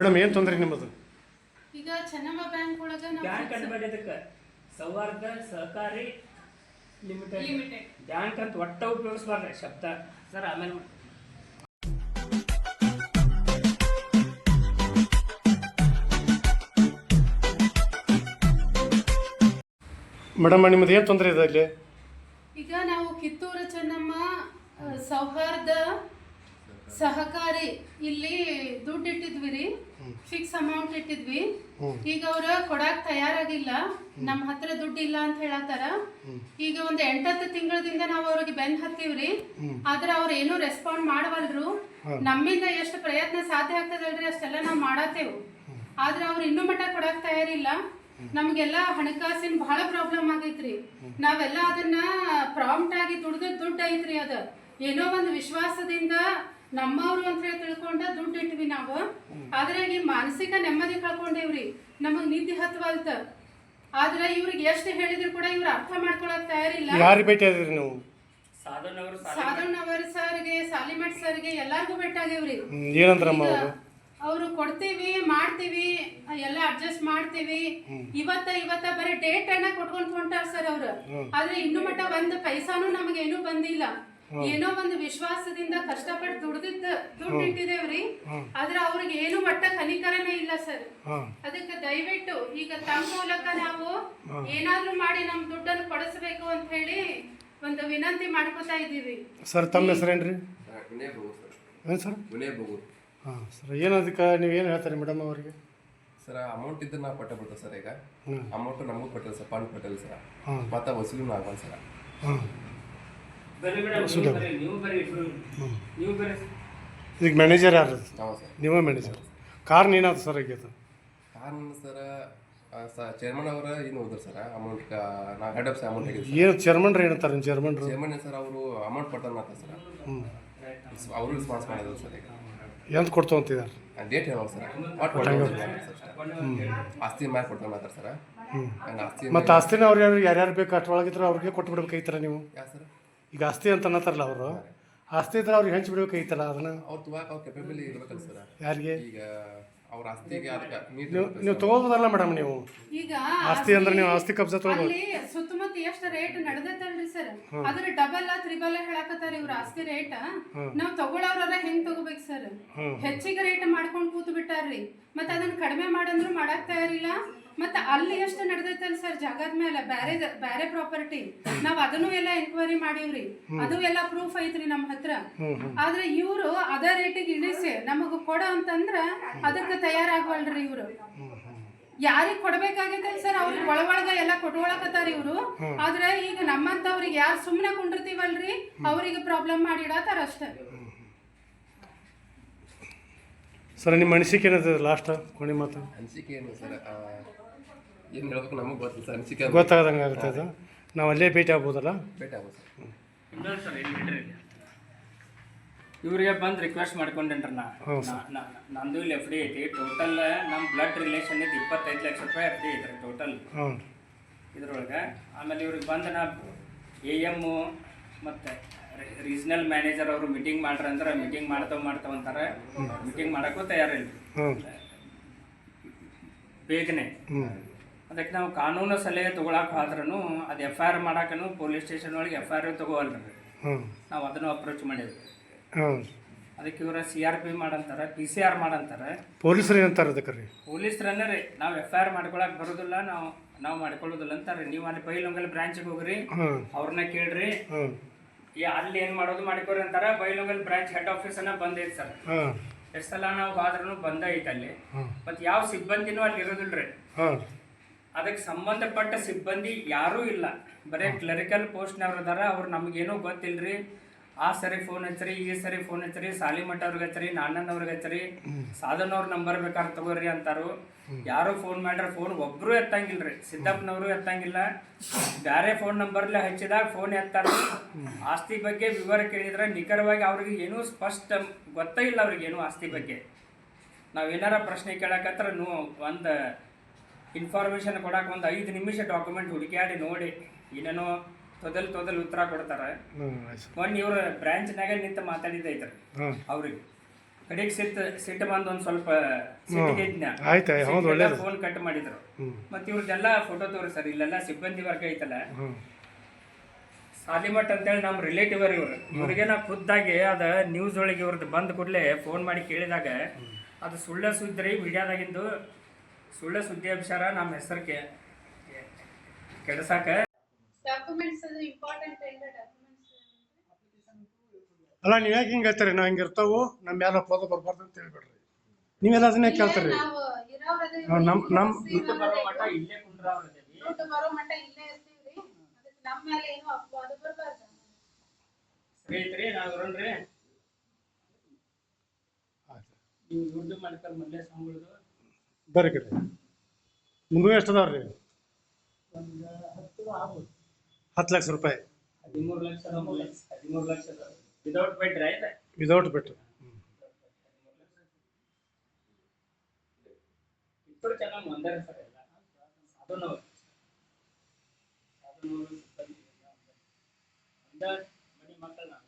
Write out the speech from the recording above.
Madam ಏನು ತೊಂದರೆ ನಿಮ್ಮದು? ಈಗ ಚೆನ್ನಮ್ಮ ಬ್ಯಾಂಕ್ ಒಳಗ ಬ್ಯಾಂಕ್ ಅನ್ಬೇಡಿ ಅದಕ್ಕೆ ಸೌಹಾರ್ದ ಸಹಕಾರಿ ಲಿಮಿಟೆಡ್. ಬ್ಯಾಂಕ್ ಅಂತ ಒಟ್ಟ ಉಪಯೋಗಿಸ್ಬಾರ್ದು ಶಬ್ದ. ಸರ್ ಆಮೇಲೆ ಮಾಡ್- ಮೇಡಮ್ ನಿಮ್ಮದು ಏನು ತೊಂದರೆ ಇದೆ ಇಲ್ಲಿ ಈಗ ನಾವು ಕಿತ್ತೂರು ಚೆನ್ನಮ್ಮ ಆ, ಸೌಹಾರ್ದ ಸಹಕಾರಿ ಇಲ್ಲಿ ದುಡ್ಡು ಇಟ್ಟಿದ್ವಿ ರೀ ಫಿಕ್ಸ್ ಅಮೌಂಟ್ ಇಟ್ಟಿದ್ವಿ. ಈಗ ಅವ್ರ ಕೊಡಾಕ್ ತಯಾರಾಗಿಲ್ಲ. ನಮ್ಮ ಹತ್ರ ದುಡ್ಡು ಇಲ್ಲ ಅಂತ ಹೇಳತ್ತಾರ. ಈಗ ಒಂದ್ ಎಂಟತ್ತು ತಿಂಗಳದಿಂದ ನಾವು ಅವ್ರಿಗೆ ಬೆನ್ ಹತ್ತಿವ್ರಿ. ಆದ್ರ ಅವ್ರ ಏನು ರೆಸ್ಪಾಂಡ್ ಮಾಡವಲ್ರು. ನಮ್ಮಿಂದ ಎಷ್ಟು ಪ್ರಯತ್ನ ಸಾಧ್ಯ ಆಗ್ತದಲ್ರಿ ಅಷ್ಟೆಲ್ಲ ನಾವು ಮಾಡತ್ತೇವು. ಆದ್ರೆ ಅವ್ರು ಇನ್ನೂ ಮಟ್ಟ ಕೊಡಾಕ್ ತಯಾರಿಲ್ಲ. ನಮ್ಗೆಲ್ಲ ಹಣಕಾಸಿನ ಬಹಳ ಪ್ರಾಬ್ಲಮ್ ಆಗೈತ್ರಿ. ನಾವೆಲ್ಲ ಅದನ್ನ ಪ್ರಾಂಪ್ಟ್ ಆಗಿ ದುಡ್ದ ದುಡ್ಡು ಐತ್ರಿ ಅದ. ಏನೋ ಒಂದು ವಿಶ್ವಾಸದಿಂದ ನಮ್ಮವ್ರು ಅಂತ ಹೇಳಿ ತಿಳ್ಕೊಂಡ ದುಡ್ಡು ಇಟ್ವಿ ನಾವು. ಆದ್ರೆ ಈ ಮಾನಸಿಕ ನೆಮ್ಮದಿ ಕಳ್ಕೊಂಡೇವ್ರಿ. ನಮಗ್ ನಿದ್ದೆ ಹತ್ವಲ್ತ. ಆದ್ರೆ ಇವ್ರಿಗೆ ಎಷ್ಟು ಹೇಳಿದ್ರು ಕೂಡ ಇವ್ರು ಅರ್ಥ ಮಾಡ್ಕೊಳಕ್ ತಯಾರಿಲ್ಲ. ಯಾರಿಗೆ ಭೇಟಿ ನೀವು? ಸಾಧನ್ ಅವರು ಸರ್ಗೆ ಸಾಲಿಮಟ್ ಸರ್ಗೆ ಎಲ್ಲಾರ್ಗೂ ಭೇಟಾಗೇವ್ರಿ ಏನಂದ್ರಮ್ಮ ಅವರು ಅವರು ಕೊಡ್ತೀವಿ ಮಾಡ್ತೀವಿ ಎಲ್ಲ ಅಡ್ಜಸ್ಟ್ ಮಾಡ್ತೀವಿ. ಇವತ್ತ ಇವತ್ತ ಬರೀ ಡೇಟ್ ಅನ್ನ ಕೊಟ್ಕೊಂಡ್ ಹೊಂಟಾರ ಸರ್ ಅವ್ರು. ಆದ್ರೆ ಇನ್ನು ಮಟ್ಟ ಒಂದ್ ಪೈಸಾನು ನಮ್ಗೆ ಏನು ಬಂದಿಲ್ಲ. ಏನೋ ಒಂದು ವಿಶ್ವಾಸದಿಂದ ಕಷ್ಟಪಟ್ಟು ದುಡ್ದಿದ್ದ ದುಡ್ಡು ಇಟ್ಟಿದೇವ್ರಿ ಆದ್ರೆ ಅವ್ರಿಗೆ ಏನು ಮಟ್ಟ ಕನಿಕರನೇ ಇಲ್ಲ ಸರ್. ಅದಕ್ಕೆ ದಯವಿಟ್ಟು ಈಗ ತಮ್ಮ ಮೂಲಕ ನಾವು ಏನಾದ್ರೂ ಮಾಡಿ ನಮ್ ದುಡ್ಡನ್ನು ಕೊಡಿಸ್ಬೇಕು ಅಂತ ಹೇಳಿ ಒಂದು ವಿನಂತಿ ಮಾಡ್ಕೊತಾ ಇದ್ದೀವಿ. ಸರ್ ತಮ್ಮ ಹೆಸರೇನ್ರಿ? ಏನು ಸರ್? ಹಾಂ ಸರ್ ಏನು ಅದಕ್ಕೆ ನೀವು ಏನು ಹೇಳ್ತಾರೆ ಮೇಡಮ್ ಅವರಿಗೆ? ಸರ್ ಅಮೌಂಟ್ ಇದ್ದು ನಾವು ಕೊಟ್ಟೆ ಬಿಡ್ತೇವೆ ಸರ್ ಈಗ. ಹ್ಮ್. ಅಮೌಂಟ್ ನಮಗೂ ಕೊಟ್ಟಿಲ್ಲ ಸರ್ ಪಾನ್ ಕೊಟ್ಟಿಲ್ಲ ಸರ್. ಮತ್ತೆ ವಸೂಲಿನೂ ಆಗಲ್ಲ ಸರ್. ಈಗ ಮ್ಯಾನೇಜರ್ ಯಾರು? ನೀವು ಮ್ಯಾನೇಜರ್ ಕಾರ್ ಏನಾದ್ರು ಸರ್ ಈಗ ಕಾರ್ ಸರ್ ಚೇರ್ಮನ್ ಅವರ ಏನು ಹೋದ್ರು ಸರ್ ಅಮೌಂಟ್ ನಾ ಹೆಡ್ ಆಫ್ ಅಮೌಂಟ್ ಏನು ಏನು ಚೇರ್ಮನ್ರು ಏನಂತಾರೆ ಚೇರ್ಮನ್ ಚೇರ್ಮನ್ ಸರ್ ಅವರು ಅಮೌಂಟ್ ಕೊಡ್ತಾರೆ ಮಾತ್ರ ಸರ್ ಹ್ಞೂ ಅವರು ರೆಸ್ಪಾನ್ಸ್ ಮಾಡಿದ್ರು ಸರ್ ಈಗ. ಎಂತ ಕೊಡ್ತು ಅಂತಿದ್ದಾರೆ ಡೇಟ್ ಹೇಳೋ ಸರ್ ವಾಟ್ ಆಸ್ತಿ ಮ್ಯಾಲೆ ಕೊಡ್ತಾರೆ ಮಾತ್ರ ಸರ್ ಆಸ್ತಿ ಮತ್ತು ಆಸ್ತಿನ ಅವ್ರು ಯಾರು ಯಾರ್ಯಾರು ಬೇಕು ಅಷ್ಟೊಳಗಿದ್ರೆ ಅವ್ರಿಗೆ ಕೊಟ್ಟು ಬಿಡ್ಬೇಕಾಯ್ತಾರ ನೀವು? ಯಾ ಸರ್ ಈಗ ಆಸ್ತಿ ಅಂತ ಅನ್ನತ್ತಾರಲ್ಲ ಅವರು. ಆಸ್ತಿ ಇದ್ರೆ ಅವ್ರಿಗೆ ಹಂಚಿ ಬಿಡ್ಬೇಕಾಯ್ತಲ್ಲ ಅದನ್ನ. ಅವ್ರು ತುವಾಕ ಅವ್ರ ಕೆಪಬಿಲಿ ಇರ್ಬೇಕಲ್ಲ ಸರ್? ಯಾರಿಗೆ? ಈಗ ಅವ್ರ ಆಸ್ತಿಗೆ ಅದಕ್ಕೆ ನೀವು ತಗೋಬೋದಲ್ಲ ತೊಗೋಬೋದಲ್ಲ ಮೇಡಮ್ ನೀವು. ಈಗ ಆಸ್ತಿ ಅಂದ್ರೆ ನೀವು ಆಸ್ತಿ ಕಬ್ಜ ತೊಗೋಬೋದು. ಸುತ್ತಮುತ್ತ ಎಷ್ಟು ರೇಟ್ ನಡೆದೈತಲ್ರಿ ಸರ್ ಅದ್ರ ಡಬಲ್ ತ್ರಿಬಲ್ ಹೇಳಕತ್ತಾರ ಇವ್ರ ಆಸ್ತಿ ರೇಟ್ ನಾವ್ ತಗೊಳವ್ರ ಹೆಂಗ್ ತಗೋಬೇಕು ಸರ್ ಹೆಚ್ಚಿಗೆ ರೇಟ್ ಮಾಡ್ಕೊಂಡ್ ಕೂತ್ ಬಿಟ್ಟಾರ್ರಿ. ಮತ್ತ ಅದನ್ನ ಕಡಿಮೆ ಮಾಡಂದ್ರು ಮಾಡಕ್ ತಯಾರಿಲ್ಲ. ಮತ್ತ ಅಲ್ಲಿ ಎಷ್ಟು ನಡೆದೈತಲ್ ಸರ್ ಜಾಗದ ಮೇಲೆ ಬ್ಯಾರೆ ಬ್ಯಾರೆ ಪ್ರಾಪರ್ಟಿ ನಾವ್ ಅದನ್ನು ಎಲ್ಲ ಎನ್ಕ್ವೈರಿ ಮಾಡೀವ್ರಿ. ಅದು ಎಲ್ಲ ಪ್ರೂಫ್ ಐತ್ರಿ ನಮ್ ಹತ್ರ. ಆದ್ರೆ ಇವ್ರು ಅದ ರೇಟಿಗೆ ಇಳಿಸಿ ನಮಗ ಕೊಡ ಅಂತಂದ್ರ ಅದಕ್ಕೆ ತಯಾರಾಗವಲ್ರಿ ಇವ್ರು. ಯಾರಿಗ್ ಕೊಡಬೇಕಾಗೈತೆ ಸರ್? ಅವ್ರಿಗೆ ಒಳ ಒಳಗ ಎಲ್ಲ ಕೊಟ್ಕೊಳಕತ್ತಾರ ಇವ್ರು. ಆದ್ರೆ ಈಗ ನಮ್ಮಂತವ್ರಿಗೆ ಯಾರು ಸುಮ್ಮನೆ ಕುಂಡಿರ್ತೀವಲ್ರಿ? ಅವ್ರಿಗೆ ಪ್ರಾಬ್ಲಮ್ ಮಾಡಿಡತ್ತಾರ ಅಷ್ಟೇ. ಸರ್ ನಿಮ್ಮ ಅನಿಸಿಕೆ ಏನದ ಲಾಸ್ಟ್ ಕೊನೆ ಮಾತು? ಅನಿಸಿಕೆ ಏನು ಸರ್? ಏನು ಹೇಳ್ಬೇಕು ನಮಗೆ ಗೊತ್ತಿಲ್ಲ ಸರ್ ಅನಿಸಿಕೆ ಗೊತ್ತಾಗದಂಗೆ ಆಗುತ್ತೆ ಅದು. ನಾವು ಅಲ್ಲೇ ಭೇಟಿ ಆಗ್ಬೋದಲ್ಲ? ಭೇಟಿ ಆಗ್ಬೋದು ಸರ್ ಇನ್ನೊಂದು ಸರ್ ಇಲ್ಲಿ ಬಿಡ್ರಿ ಇಲ್ಲಿ. ಇವ್ರಿಗೆ ಬಂದು ರಿಕ್ವೆಸ್ಟ್ ಮಾಡ್ಕೊಂಡೇನ್ರಿ ನಾ. ನಾ- ನಾ- ನಂದು ಇಲ್ಲಿ ಎಫ್ ಡಿ ಐತಿ. ಟೋಟಲ್ ನಮ್ಮ ಬ್ಲಡ್ ರಿಲೇಷನ್ ಇದು ಇಪ್ಪತ್ತೈದು ಲಕ್ಷ ರೂಪಾಯಿ ಎಫ್ ಡಿ ಐತ್ರಿ ಟೋಟಲ್ ಇದ್ರೊಳಗೆ ಆಮೇಲೆ ಇವ್ರಿಗೆ ಬಂದು ನಾ ಎ ಎಮ್ಮು ಮತ್ತು ರೀಜ್ನಲ್ ಮ್ಯಾನೇಜರ್ ಅವರು ಮೀಟಿಂಗ್ ಮಾಡ್ರಿ ಅಂದ್ರೆ ಮೀಟಿಂಗ್ ಮಾಡ್ತಾವ ಮಾಡ್ತಾವ ಅಂತಾರೆ. ಮೀಟಿಂಗ್ ಮಾಡೋಕ್ಕೂ ತಯಾರಿಲ್ಲ ಬೇಗನೆ. ಹ್ಞೂ. ಅದಕ್ಕೆ ನಾವು ಕಾನೂನು ಸಲಹೆ ತೊಗೊಳಕ್ಕೆ ಆದ್ರೂ ಅದು ಎಫ್ ಐ ಆರ್ ಮಾಡಕ್ಕೂ ಪೊಲೀಸ್ ಸ್ಟೇಷನ್ ಒಳಗೆ ಎಫ್ ಐ ಆರ್ ತಗೋವಲ್ರಿ. ನಾವು ಅದನ್ನು ಅಪ್ರೋಚ್ ಮಾಡಿದ್ವಿ. ಹಾಂ ಅದಕ್ಕೆ ಇವ್ರ ಸಿ ಆರ್ ಪಿ ಮಾಡಂತಾರೆ ಪಿ ಸಿ ಆರ್ ಮಾಡಂತಾರೆ. ಪೊಲೀಸರು ಏನಂತಾರೆ ಅದಕ್ಕೆ ರೀ? ಪೊಲೀಸ್ರನ್ನ ರೀ ನಾವು ಎಫ್ ಐ ಆರ್ ಮಾಡ್ಕೊಳಕ್ ಬರೋದಿಲ್ಲ ನಾವು ನಾವು ಮಾಡ್ಕೊಳ್ಳೋದಿಲ್ಲ ಅಂತಾರೆ. ನೀವು ಅಲ್ಲಿ ಬೈಲೊಂಗಲ್ ಬ್ರಾಂಚ್ಗೆ ಹೋಗ್ರಿ ಹಾಂ. ಅವ್ರನ್ನ ಕೇಳ್ರಿ. ಹಾಂ. ಈ ಅಲ್ಲಿ ಏನು ಮಾಡೋದು ಮಾಡ್ಕೊರಿ ಅಂತಾರೆ ಬೈಲೊಂಗಲ್ ಬ್ರಾಂಚ್ ಹೆಡ್ ಆಫೀಸ್ ಅನ್ನ ಬಂದೈತೆ ಸರ್. ಹಾಂ. ಎಷ್ಟು ಸಲ ನಾವು ಆದ್ರೂ ಬಂದ ಐತೆ ಅಲ್ಲಿ. ಹಾಂ. ಮತ್ತು ಯಾವ ಸಿಬ್ಬಂದಿನೂ ಅಲ್ಲಿ ಇರೋದಿಲ್ರಿ ಹಾಂ. ಅದಕ್ಕೆ ಸಂಬಂಧಪಟ್ಟ ಸಿಬ್ಬಂದಿ ಯಾರೂ ಇಲ್ಲ. ಬರೀ ಕ್ಲರಿಕಲ್ ಪೋಸ್ಟ್ನವ್ರು ಅದಾರ ಅವ್ರು ನಮಗೇನೂ ಗೊತ್ತಿಲ್ರಿ. ಆ ಸರಿ ಫೋನ್ ಹಚ್ಚರಿ ಈ ಸರಿ ಫೋನ್ ಹಚ್ಚರಿ ಸಾಲಿಮಠ ಅವ್ರಿಗೆ ಹಚ್ಚರಿ ನಾನಣ್ಣ ಹಚ್ಚರಿ ಸಾಧನವ್ರ ಸಾಧನ್ ಅವ್ರ ನಂಬರ್ ಬೇಕಾದ್ರೆ ತಗೋರಿ ಅಂತಾರು. ಯಾರು ಫೋನ್ ಮಾಡ್ರೆ ಫೋನ್ ಒಬ್ರು ಎತ್ತಂಗಿಲ್ರಿ ಸಿದ್ದಪ್ಪನವರು ಎತ್ತಂಗಿಲ್ಲ. ಬೇರೆ ಫೋನ್ ನಂಬರ್ಲೆ ಹಚ್ಚಿದಾಗ ಫೋನ್ ಎತ್ತಾರ. ಆಸ್ತಿ ಬಗ್ಗೆ ವಿವರ ಕೇಳಿದ್ರೆ ನಿಖರವಾಗಿ ಅವ್ರಿಗೆ ಏನೂ ಸ್ಪಷ್ಟ ಗೊತ್ತೇ ಇಲ್ಲ ಅವ್ರಿಗೆ ಏನೂ ಆಸ್ತಿ ಬಗ್ಗೆ. ನಾವೇನಾರ ಪ್ರಶ್ನೆ ಕೇಳಕತ್ರ ನೀವು ಒಂದು ಇನ್ಫಾರ್ಮೇಷನ್ ಕೊಡಕ್ಕೆ ಒಂದು ಐದು ನಿಮಿಷ ಡಾಕ್ಯುಮೆಂಟ್ ಹುಡುಕಾಡಿ ನೋಡಿ ಏನೇನೋ ತೊದಲ್ ತೊದಲ್ ಉತ್ತರ ಕೊಡ್ತಾರೆ. ಒಂದ್ ಇವ್ರ ಬ್ರಾಂಚ್ ಇವ್ರ ಬ್ರಾಂಚ್ನಾಗ ನಿಂತು ಮಾತಾಡಿದೈತ್ರಿ ಅವ್ರಿಗೆ. ಕಡೆಗೆ ಸಿಟ್ ಸಿಟ್ಟು ಬಂದು ಒಂದು ಸ್ವಲ್ಪ ಸಿಟ್ಟಿಗೆ ಫೋನ್ ಕಟ್ ಮಾಡಿದ್ರು. ಮತ್ ಮತ್ತೆ ಇವ್ರದ್ದೆಲ್ಲ ಫೋಟೋ ತೋರಿ ಸರ್ ಇಲ್ಲೆಲ್ಲ ಸಿಬ್ಬಂದಿ ವರ್ಗ ಐತಲ್ಲ. ಸಾಲಿಮಠ್ ಅಂತೇಳಿ ನಮ್ಮ ರಿಲೇಟಿವ್ ಅವ್ರ ಇವ್ರು ಇವ್ರಿಗೆ ನಾ ಖುದ್ದಾಗಿ ಅದ ನ್ಯೂಸ್ ಒಳಗೆ ಇವ್ರದ್ದು ಬಂದ ಕೂಡಲೇ ಫೋನ್ ಮಾಡಿ ಕೇಳಿದಾಗ ಅದು ಸುಳ್ಳ ಸುದ್ದಿ ರೀ ಮೀಡಿಯಾದಾಗಿಂದು ಸುಳ್ಳ ಸುದ್ದಿ ಅಭಿಷಾರ ನಮ್ಮ ಹೆಸರಿಗೆ. ಕೆಡಸಾಕ ಡಾಕ್ಯುಮೆಂಟ್ಸ್ ಅದು ಇಂಪಾರ್ಟೆಂಟ್ ಇಲ್ಲ ಡಾಕ್ಯುಮೆಂಟ್ಸ್ ಅಲ್ಲ ನೀವು ಯಾಕೆ ಹಿಂಗೆ ಹೇಳ್ತೀರಿ? ನಾವು ಹಿಂಗೆ ಇರ್ತಾವು ನಮ್ಮ ಮೇಲೆ ಪದ ಬರ್ಬಾರ್ದು ಅಂತ ಹೇಳ್ಬೇಡ್ರಿ. ನೀವೆಲ್ಲ ಅದನ್ನೇ ಕೇಳ್ತೀರಿ. ನಾವು ನಮ್ಮ ನಮ್- ದುಡ್ಡು ಬರೋ ಮಟ್ಟ ಇಲ್ಲೇ ಬರೋ ಮಟ್ಟ ಇಲ್ಲೇ ಇರ್ತೀವಿ. ಅದಕ್ಕೆ ನಮ್ಮ ಮೇಲೆ ಏನು ಅಪವಾದ ಬರಬಾರ್ದು. ಸರಿ ಐತ್ರಿ ನಾವು ಇರೋಣ್ರಿ. ನೀವು ದುಡ್ಡು ಮಾಡ್ತಾರೆ ಮೊದಲೇ ಸಂಬಳದು. ಬರ್ರಿ ಕಡೆ. ನಿಮಗೂ ಎಷ್ಟು ಅದಾವ ರೀ ಒಂದು ಹತ್ತು ಆಗ್ಬೋದು. ಹತ್ತು ಲಕ್ಷ ರೂಪಾಯಿ. ಹದಿಮೂರು ಲಕ್ಷ ಹದಿಮೂರು ಲಕ್ಷ ವಿದೌಟ್ ಬೆಡ್ ಆಯ್ತಾ? ವಿದೌಟ್ ಬಿಟ್ಟು ಇಬ್ಬರು ಚೆನ್ನಾಗಿ ಒಂದೇ ಸರ್ ಎಲ್ಲ. ಸಾಧನವರು. ಸಾಧನವರು ಸಿಬ್ಬಂದಿ ಎಲ್ಲ ಒಂದೇ. ಒಂದೇ ಮನೆ ಮಕ್ಕಳನ್ನ.